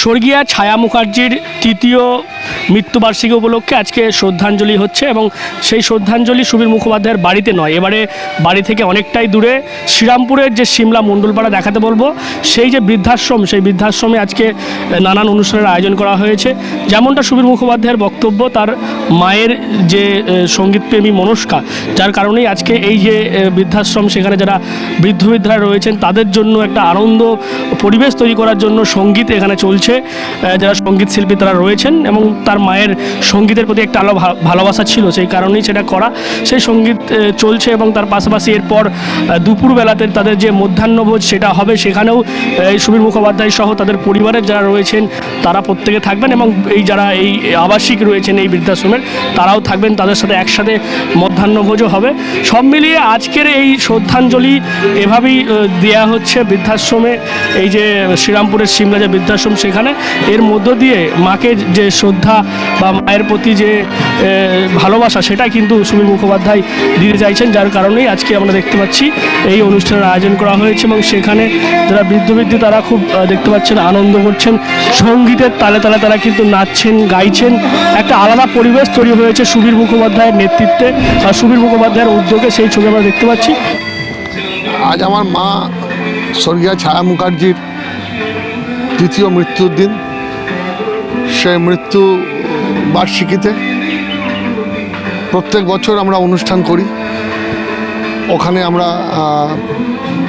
স্বর্গীয়া ছায়া মুখার্জির তৃতীয় মৃত্যুবার্ষিকী উপলক্ষে আজকে শ্রদ্ধাঞ্জলি হচ্ছে এবং সেই শ্রদ্ধাঞ্জলি সুবীর মুখোপাধ্যায়ের বাড়িতে নয়। এবারে বাড়ি থেকে অনেকটাই দূরে শ্রীরামপুরের যে সিমলা মণ্ডলপাড়া দেখাতে বলব, সেই যে বৃদ্ধাশ্রম, সেই বৃদ্ধাশ্রমে আজকে নানান অনুষ্ঠানের আয়োজন করা হয়েছে। যেমনটা সুবীর মুখোপাধ্যায়ের বক্তব্য, তার মায়ের যে সঙ্গীতপ্রেমী মনস্কা, যার কারণেই আজকে এই যে বৃদ্ধাশ্রম সেখানে যারা বৃদ্ধ বৃদ্ধারা রয়েছেন, তাদের জন্য একটা আনন্দ পরিবেশ তৈরি করার জন্য সংগীত এখানে চলছে যারা সংগীত শিল্পী তারা রয়েছেন এবং তার মায়ের সঙ্গীতের প্রতি একটা আলো ভালোবাসা ছিল, সেই কারণেই সেটা করা। সেই সংগীত চলছে এবং তার পাশাপাশি এরপর দুপুরবেলাতে তাদের যে মধ্যাহ্নভোজ সেটা হবে, সেখানেও এই সুবীর মুখোপাধ্যায় সহ তাদের পরিবারের যারা রয়েছেন, তারা প্রত্যেকে থাকবেন এবং এই যারা এই আবাসিক রয়েছেন এই বৃদ্ধাশ্রমের তারাও থাকবেন, তাদের সাথে একসাথে মধ্যাহ্নভোজও হবে। সব মিলিয়ে আজকের এই শ্রদ্ধাঞ্জলি এভাবেই দেয়া হচ্ছে বৃদ্ধাশ্রমে, এই যে শ্রীরামপুরের সিমলা যে বৃদ্ধাশ্রম সেখানে। এর মধ্য দিয়ে মাকে যে শ্রদ্ধা বা মায়ের প্রতি যে ভালোবাসা, সেটা কিন্তু সুবীর মুখোপাধ্যায় দিতে চাইছেন, যার কারণেই আজকে আমরা দেখতে পাচ্ছি, এই অনুষ্ঠানের আয়োজন করা হয়েছে এবং সেখানে যারা বৃদ্ধ বৃদ্ধি, তারা খুব দেখতে পাচ্ছেন, আনন্দ করছেন। সঙ্গীতের তালে তালে তারা কিন্তু নাচছেন, গাইছেন। একটা আলাদা পরিবেশ তৈরি হয়েছে সুবীর মুখোপাধ্যায়ের নেতৃত্বে। আর সুবীর মুখোপাধ্যায়ের উদ্যোগে সেই ছবি আমরা দেখতে পাচ্ছি। আজ আমার মা স্বর্গীয় ছায়া মুখার্জির তৃতীয় মৃত্যুর দিন। সেই মৃত্যু বার্ষিকীতে প্রত্যেক বছর আমরা অনুষ্ঠান করি। ওখানে আমরা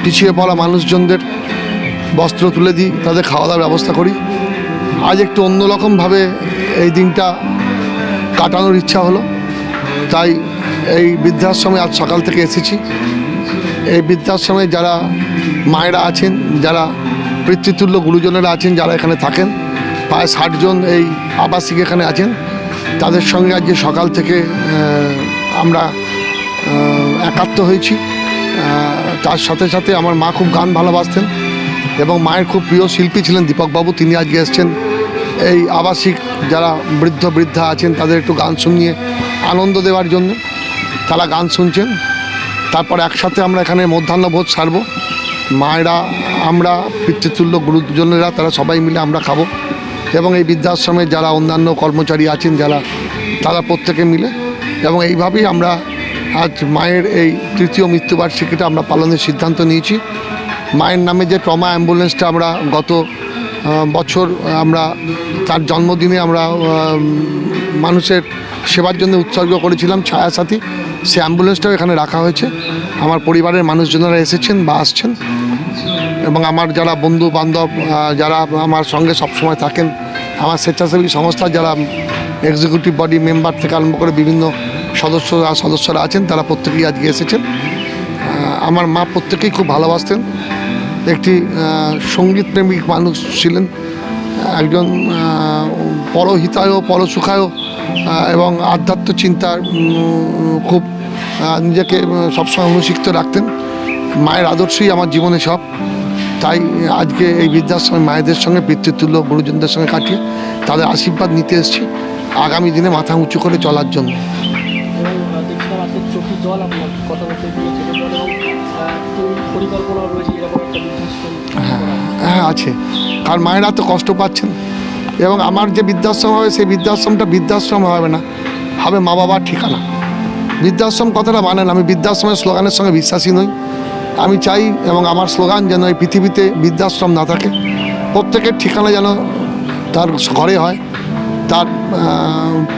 পিছিয়ে পড়া মানুষজনদের বস্ত্র তুলে দিই, তাদের খাওয়া দাওয়ার ব্যবস্থা করি। আজ একটু অন্যরকমভাবে এই দিনটা কাটানোর ইচ্ছা হলো। তাই এই বৃদ্ধাশ্রমে আজ সকাল থেকে এসেছি। এই বৃদ্ধাশ্রমে যারা মায়েরা আছেন, যারা পিতৃতুল্য গুরুজনেরা আছেন, যারা এখানে থাকেন, প্রায় ষাটজন এই আবাসিক এখানে আছেন, তাদের সঙ্গে আজকে সকাল থেকে আমরা একাত্ম হয়েছি। তার সাথে সাথে আমার মা খুব গান ভালোবাসতেন এবং মায়ের খুব প্রিয় শিল্পী ছিলেন দীপকবাবু। তিনি আজকে এসছেন এই আবাসিক যারা বৃদ্ধ, বৃদ্ধা আছেন, তাদের একটু গান শুনিয়ে আনন্দ দেওয়ার জন্য তারা গান শুনছেন। তারপর একসাথে আমরা এখানে মধ্যাহ্নভোজ সারবো। মায়েরা, আমরা, পিতৃতুল্য গুরুজনেরা তারা সবাই মিলে আমরা খাব। এবং এই বৃদ্ধাশ্রমে যারা অন্যান্য কর্মচারী আছেন, যারা, তারা প্রত্যেকে মিলে। এবং এইভাবেই আমরা আজ মায়ের এই তৃতীয় মৃত্যুবার্ষিকীটা আমরা পালনের সিদ্ধান্ত নিয়েছি। মায়ের নামে যে ট্রমা অ্যাম্বুলেন্সটা আমরা গত বছর আমরা তার জন্মদিনে আমরা মানুষের সেবার জন্য উৎসর্গ করেছিলাম ছায়াসাথী। সে অ্যাম্বুলেন্সটাও এখানে রাখা হয়েছে। আমার পরিবারের মানুষজনেরা এসেছেন বা আসছেন। এবং আমার যারা বন্ধু বান্ধব যারা আমার সঙ্গে সবসময় থাকেন, আমার স্বেচ্ছাসেবী সংস্থার যারা এক্সিকিউটিভ বডি মেম্বার থেকে আরম্ভ করে বিভিন্ন সদস্যরা সদস্যরা আছেন, তারা প্রত্যেকেই আজকে এসেছেন। আমার মা প্রত্যেকেই খুব ভালোবাসতেন। একটি আহ, সঙ্গীতপ্রেমিক মানুষ ছিলেন একজন পরহিতায় পরসুখায় এবং আধ্যাত্ম চিন্তার খুব নিজেকে সবসময় অনুশিক্ত রাখতেন। মায়ের আদর্শই আমার জীবনে সব। তাই আজকে এই বৃদ্ধাশ্রমে মায়েদের সঙ্গে পিতৃতুল্য গুরুজনদের সঙ্গে কাটিয়ে তাদের আশীর্বাদ নিতে এসেছি। আগামী দিনে মাথা উঁচু করে চলার জন্য। আজকে চোখের জল আপনার কথা বলতে গিয়ে চোখের জল এবং পরিকল্পনা রয়েছে এরকম একটা বৃদ্ধাশ্রম হ্যাঁ আছে। কারণ মায়েরা তো কষ্ট পাচ্ছেন। এবং আমার যে বৃদ্ধাশ্রম হবে, সেই বৃদ্ধাশ্রমটা বৃদ্ধাশ্রম হবে না, হবে মা বাবার ঠিকানা। বৃদ্ধাশ্রম কথাটা মানেন আমি বৃদ্ধাশ্রমের স্লোগানের সঙ্গে বিশ্বাসী নই। আমি চাই এবং আমার স্লোগান যেন এই পৃথিবীতে বৃদ্ধাশ্রম না থাকে। প্রত্যেকের ঠিকানা যেন তার ঘরে হয়। তার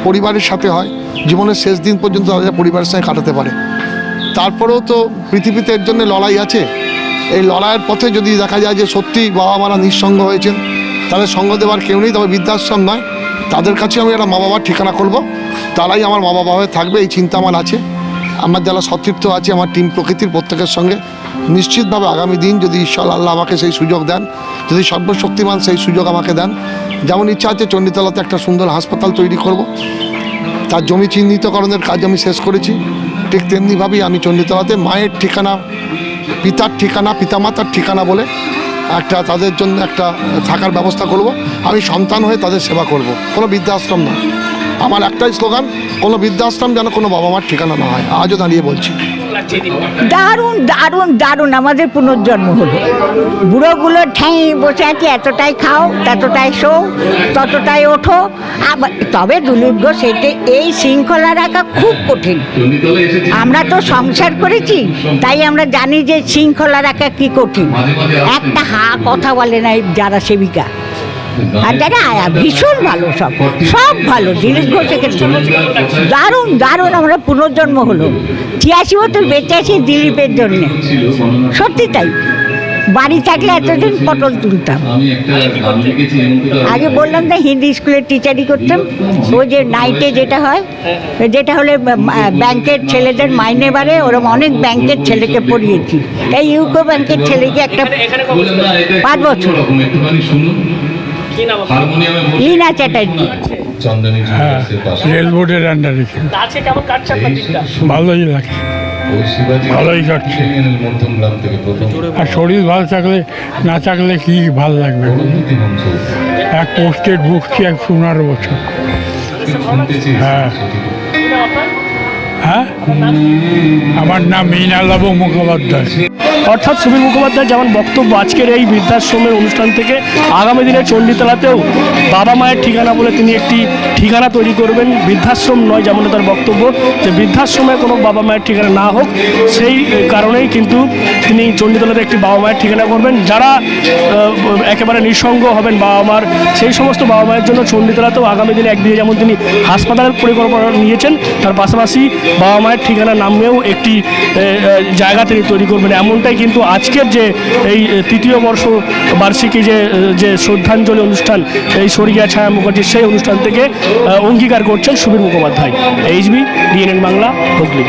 পরিবারের সাথে হয়। জীবনের শেষ দিন পর্যন্ত তাদের পরিবারের সঙ্গে কাটাতে পারে। তারপরেও তো পৃথিবীতে এর জন্য লড়াই আছে। এই লড়াইয়ের পথে যদি দেখা যায় যে সত্যি বাবা মারা নিঃসঙ্গ হয়েছেন, তাদের সঙ্গ দেওয়ার কেউ নেই, তবে বৃদ্ধাশ্রম নয়। তাদের কাছে আমি একটা মা বাবার ঠিকানা করব তারাই আমার মা বাবা হয়ে থাকবে, এই চিন্তা আমার আছে। আমার যারা সতীর্থ আছে, আমার টিম প্রকৃতির প্রত্যেকের সঙ্গে নিশ্চিতভাবে আগামী দিন যদি ঈশ্বর আল্লাহ আমাকে সেই সুযোগ দেন, যদি সর্বশক্তিমান সেই সুযোগ আমাকে দেন, যেমন ইচ্ছা আছে চণ্ডীতলাতে একটা সুন্দর হাসপাতাল তৈরি করব। তার জমি চিহ্নিতকরণের কাজ আমি শেষ করেছি। ঠিক তেমনিভাবেই আমি চণ্ডীতলাতে মায়ের ঠিকানা, পিতার ঠিকানা, পিতামাতার ঠিকানা বলে একটা তাদের জন্য একটা থাকার ব্যবস্থা করব। আমি সন্তান হয়ে তাদের সেবা করব। কোনো বৃদ্ধাশ্রম না। আমার একটাই স্লোগান, কোনো বৃদ্ধাশ্রম যেন কোনো বাবা মার ঠিকানা না হয়। আজও দাঁড়িয়ে বলছি। লাগছে? দারুণ দারুণ দারুণ আমাদের পুনর্জন্ম হলো। বুড়োগুলো ঠ্যাঁ বসে আছে এতটাই খাও ততটাই শো ততটাই ওঠো। আবার তবে দুলুর্গ সেটে এই শৃঙ্খলা রাখা খুব কঠিন। আমরা তো সংসার করেছি তাই আমরা জানি যে শৃঙ্খলা রাখা কি কঠিন। একটা হা কথা বলে না এই যারা সেবিকা। আর আয়া ভীষণ ভালো সব। সব ভালো দিলীপ ঘোষ এখানে দারুণ দারুণ আমরা পুনর্জন্ম হলো। ছিয়াশি বছর বেঁচে আছি দিলীপের জন্য। সত্যি তাই। বাড়ি থাকলে এতদিন পটল তুলতাম। আগে বললাম না হিন্দি স্কুলের টিচারই করতাম। ওই যে নাইটে যেটা হয় যেটা হলে ব্যাংকের ছেলেদের মাইনে বাড়ে ওরকম অনেক ব্যাংকের ছেলেকে পড়িয়েছি। এই ইউকো ব্যাংকের ছেলেকে একটা পাঁচ বছর। লীনা চ্যাটার্জি। জুয়েলার্সের পাশে। রেলবোর্ডের আন্ডারে। ভালোই লাগে। ভালোই কাটছে। আর শরীর ভালো থাকলে না থাকলে কি ভালো লাগবে? এক পোস্টেড ভুগছি এক পনেরো বছর। হ্যাঁ। হ্যাঁ? আমার নাম মীনালাভ মুখোপাধ্যায়। অর্থাৎ সুবীর মুখোপাধ্যায় যেমন বক্তব্য আজকের এই বৃদ্ধাশ্রমের অনুষ্ঠান থেকে, আগামী দিনে চণ্ডীতলাতেও বাবা মায়ের ঠিকানা বলে তিনি একটি ঠিকানা তৈরি করবেন। বৃদ্ধাশ্রম নয় যেমন তার বক্তব্য, যে বৃদ্ধাশ্রমে কোনো বাবা মায়ের ঠিকানা না হোক, সেই কারণেই কিন্তু তিনি চণ্ডীতলাতে একটি বাবা মায়ের ঠিকানা করবেন। যারা একেবারে নিঃসঙ্গ হবেন বাবা মার, সেই সমস্ত বাবা মায়ের জন্য চণ্ডীতলাতেও আগামী দিনে একদিকে যেমন তিনি হাসপাতালের পরিকল্পনা নিয়েছেন, তার পাশাপাশি বাবা মায়ের ঠিকানা নামেও একটি জায়গা তিনি তৈরি করবেন। এমনটাই কিন্তু আজকের যে এই তৃতীয় বর্ষ বার্ষিকী যে যে শ্রদ্ধাঞ্জলি অনুষ্ঠান, এই সরিয়া ছায়া মুখার্জির সেই অনুষ্ঠান থেকে অঙ্গীকার করছেন Subir Mukhopadhyay. HB, DNN Bangla, Hooghly.